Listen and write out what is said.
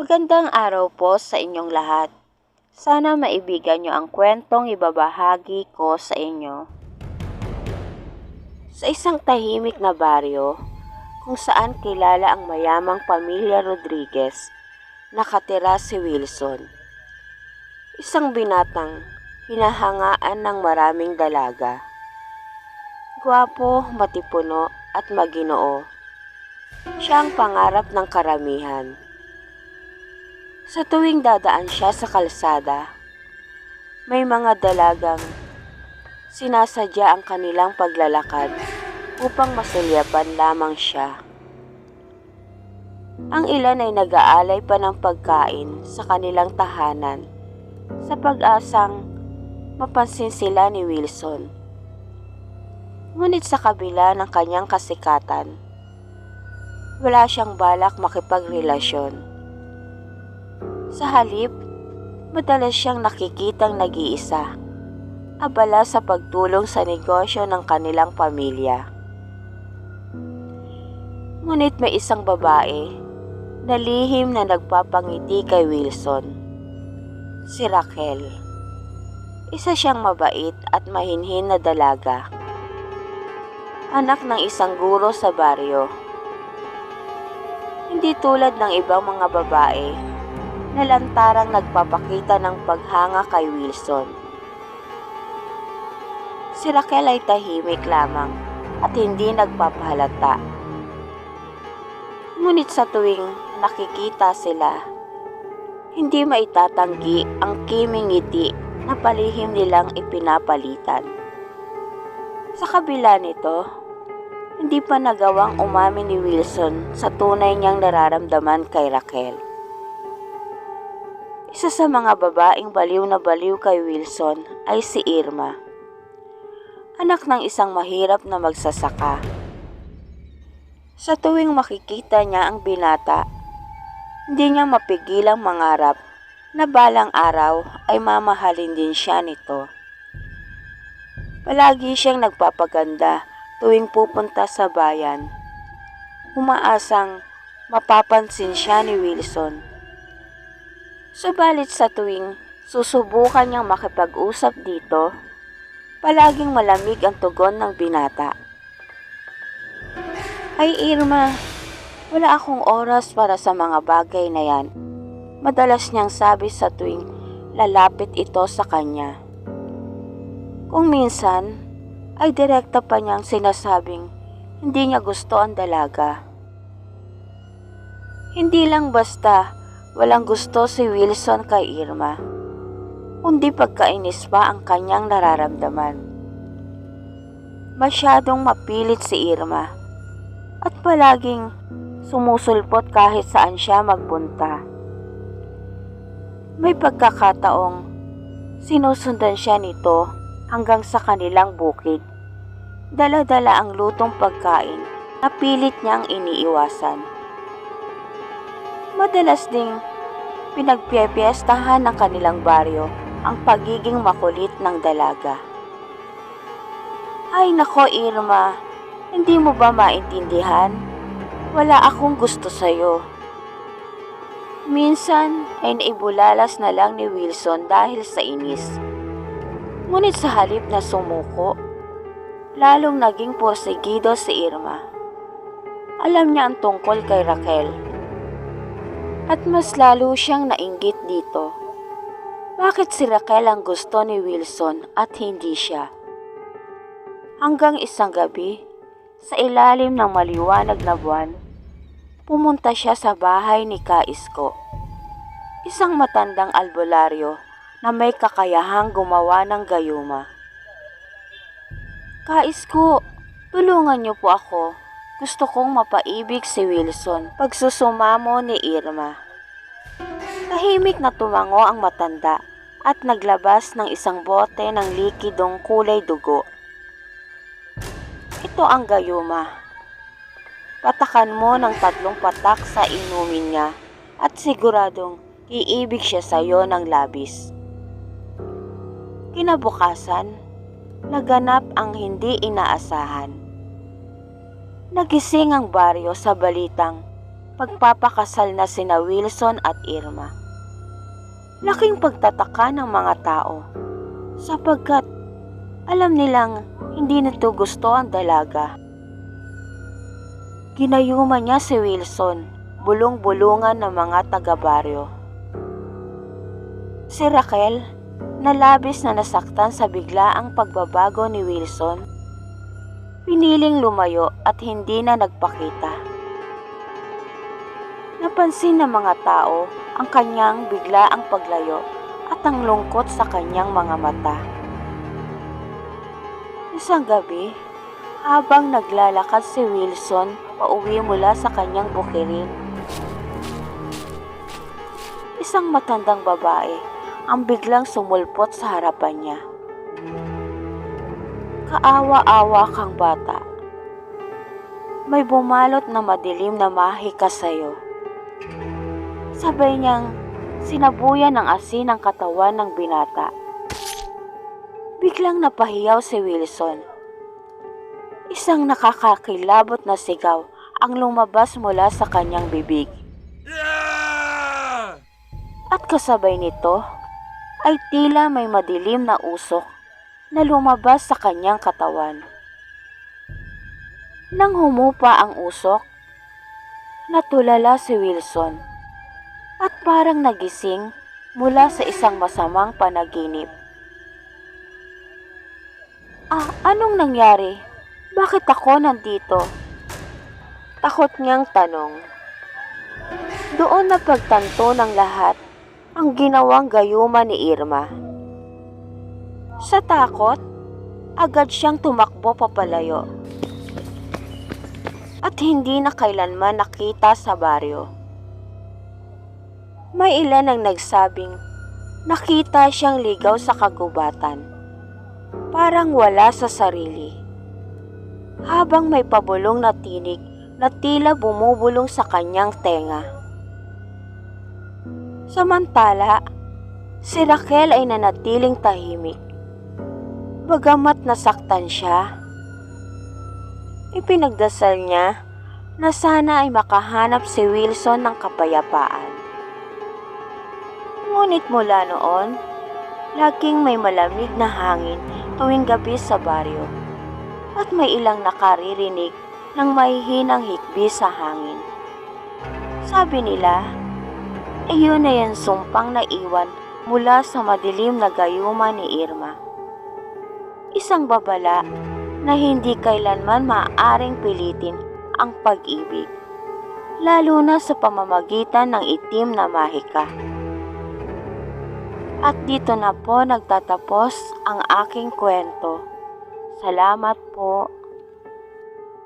Magandang araw po sa inyong lahat. Sana maibigan nyo ang kwentong ibabahagi ko sa inyo. Sa isang tahimik na baryo, kung saan kilala ang mayamang pamilya Rodriguez, nakatira si Wilson. Isang binatang hinahangaan ng maraming dalaga. Gwapo, matipuno at maginoo. Siya ang pangarap ng karamihan. Sa tuwing dadaan siya sa kalsada, may mga dalagang sinasadya ang kanilang paglalakad upang masulyapan lamang siya. Ang ilan ay nag-aalay pa ng pagkain sa kanilang tahanan sa pag-asang mapansin sila ni Wilson. Ngunit sa kabila ng kanyang kasikatan, wala siyang balak makipagrelasyon. Sa halip, madalas siyang nakikitang nag-iisa, abala sa pagtulong sa negosyo ng kanilang pamilya. Ngunit may isang babae na lihim na nagpapangiti kay Wilson. Si Raquel. Isa siyang mabait at mahinhin na dalaga. Anak ng isang guro sa baryo. Hindi tulad ng ibang mga babae na lantarang nagpapakita ng paghanga kay Wilson. Si Raquel ay tahimik lamang at hindi nagpapahalata. Ngunit sa tuwing nakikita sila, hindi maitatanggi ang kiming ngiti na palihim nilang ipinapalitan. Sa kabila nito, hindi pa nagawang umamin ni Wilson sa tunay niyang nararamdaman kay Raquel. Isa sa mga babaeng baliw na baliw kay Wilson ay si Irma. Anak ng isang mahirap na magsasaka. Sa tuwing makikita niya ang binata, hindi niya mapigilang mangarap na balang araw ay mamahalin din siya nito. Palagi siyang nagpapaganda tuwing pupunta sa bayan. Umaasang mapapansin siya ni Wilson. Subalit sa tuwing susubukan niyang makipag-usap dito, palaging malamig ang tugon ng binata. Ay Irma, wala akong oras para sa mga bagay na yan. Madalas niyang sabi sa tuwing lalapit ito sa kanya. Kung minsan, ay direkta pa niyang sinasabing hindi niya gusto ang dalaga. Hindi lang basta walang gusto si Wilson kay Irma, kundi pagkainis pa ang kanyang nararamdaman. Masyadong mapilit si Irma at palaging sumusulpot kahit saan siya magpunta. May pagkakataong sinusundan siya nito hanggang sa kanilang bukid. Dala-dala ang lutong pagkain na pilit niyang iniiwasan. Madalas ding pinagpipiestahan ng kanilang baryo ang pagiging makulit ng dalaga. Ay nako Irma, hindi mo ba maintindihan? Wala akong gusto sa'yo. Minsan ay naibulalas na lang ni Wilson dahil sa inis. Ngunit sa halip na sumuko, lalong naging porsigido si Irma. Alam niya ang tungkol kay Raquel. At mas lalo siyang nainggit dito. Bakit si Raquel ang gusto ni Wilson at hindi siya? Hanggang isang gabi, sa ilalim ng maliwanag na buwan, pumunta siya sa bahay ni Kaisko. Isang matandang albularyo na may kakayahang gumawa ng gayuma. Kaisko, tulungan niyo po ako. Gusto kong mapaibig si Wilson pagsusumamo ni Irma. Tahimik na tumango ang matanda at naglabas ng isang bote ng likidong kulay dugo. Ito ang gayuma. Patakan mo ng tatlong patak sa inumin niya at siguradong iibig siya sa iyo ng labis. Kinabukasan, naganap ang hindi inaasahan. Nagising ang baryo sa balitang pagpapakasal na sina Wilson at Irma. Laking pagtataka ng mga tao sapagkat alam nilang hindi nito gusto ang dalaga. Ginayuman niya si Wilson, bulong-bulungan ng mga taga-baryo. Si Raquel, na labis na nasaktan sa biglaang pagbabago ni Wilson, piniling lumayo at hindi na nagpakita. Napansin ng mga tao ang kanyang biglaang paglayo at ang lungkot sa kanyang mga mata. Isang gabi, habang naglalakad si Wilson pauwi mula sa kanyang bukirin, isang matandang babae ang biglang sumulpot sa harapan niya. Kaawa-awa kang bata. May bumalot na madilim na mahika sa'yo. Sabay niyang sinabuyan ng asin ang katawan ng binata. Biglang napahiyaw si Wilson. Isang nakakakilabot na sigaw ang lumabas mula sa kanyang bibig. At kasabay nito ay tila may madilim na usok na lumabas sa kanyang katawan. Nang humupa ang usok, natulala si Wilson at parang nagising mula sa isang masamang panaginip. Ah, anong nangyari? Bakit ako nandito? Takot niyang tanong. Doon na pagtanto ng lahat ang ginawang gayuma ni Irma. Sa takot, agad siyang tumakbo papalayo. At hindi na kailanman nakita sa baryo. May ilan ang nagsabing nakita siyang ligaw sa kagubatan. Parang wala sa sarili. Habang may pabulong na tinig na tila bumubulong sa kanyang tenga. Samantala, si Raquel ay nanatiling tahimik. Bagamat nasaktan siya, ipinagdasal niya na sana ay makahanap si Wilson ng kapayapaan. Ngunit mula noon, laging may malamig na hangin tuwing gabi sa baryo at may ilang nakaririnig ng mahihinang hikbi sa hangin. Sabi nila, iyon na yan sumpang naiwan mula sa madilim na gayuma ni Irma. Isang babala na hindi kailanman maaaring pilitin ang pag-ibig, lalo na sa pamamagitan ng itim na mahika. At dito na po nagtatapos ang aking kwento. Salamat po.